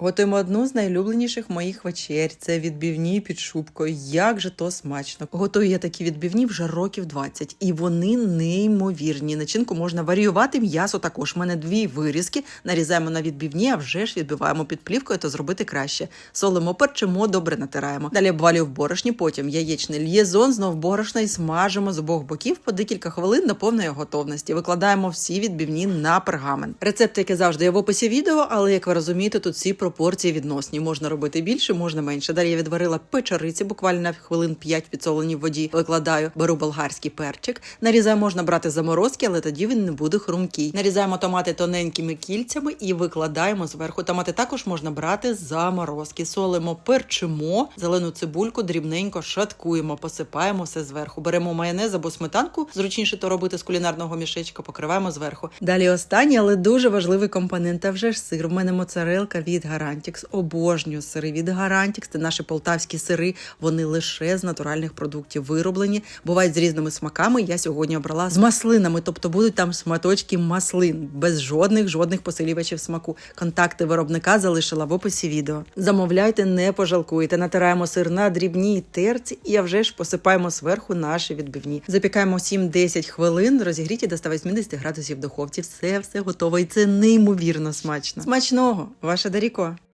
Готуємо одну з найулюбленіших моїх вечер. Це відбівні під шубкою. Як же то смачно. Готую я такі відбівні вже років 20. і вони неймовірні. Начинку можна варіювати. М'ясо також. У мене дві вирізки. Нарізаємо на відбівні, а вже ж відбиваємо під плівкою, то зробити краще. Солимо, перчимо, добре натираємо. Далі обвалюю в борошні, потім яєчний л'єзон, знов борошна і смажимо з обох боків по декілька хвилин до повної готовності. Викладаємо всі відбівні на пергамент. Рецепт, як і завжди, є в описі відео, але як ви розумієте, тут всі пропорції відносні. Можна робити більше, можна менше. Далі я відварила печериці, буквально хвилин 5 підсолені в воді. Викладаю, беру болгарський перчик. Нарізаю, можна брати заморозки, але тоді він не буде хрумкий. Нарізаємо томати тоненькими кільцями і викладаємо зверху. Томати також можна брати заморозки. Солимо, перчимо, зелену цибульку, дрібненько шаткуємо, посипаємо все зверху. Беремо майонез або сметанку. Зручніше то робити з кулінарного мішечка, покриваємо зверху. Далі останній, але дуже важливий компонент. А вже ж сир. В мене моцарелка від Гарантікс. Обожнюю сири від Гарантікс. Це наші полтавські сири. Вони лише з натуральних продуктів вироблені. Бувають з різними смаками. Я сьогодні обрала з маслинами, тобто будуть там шматочки маслин без жодних жодних посилювачів смаку. Контакти виробника залишила в описі відео. Замовляйте, не пожалкуєте. Натираємо сир на дрібній терці і а вже ж посипаємо зверху наші відбивні. Запікаємо 7-10 хвилин, розігріті до 180 градусів в духовці. Все, все готово, і це неймовірно смачно. Смачного, ваша Даріко. Дякую.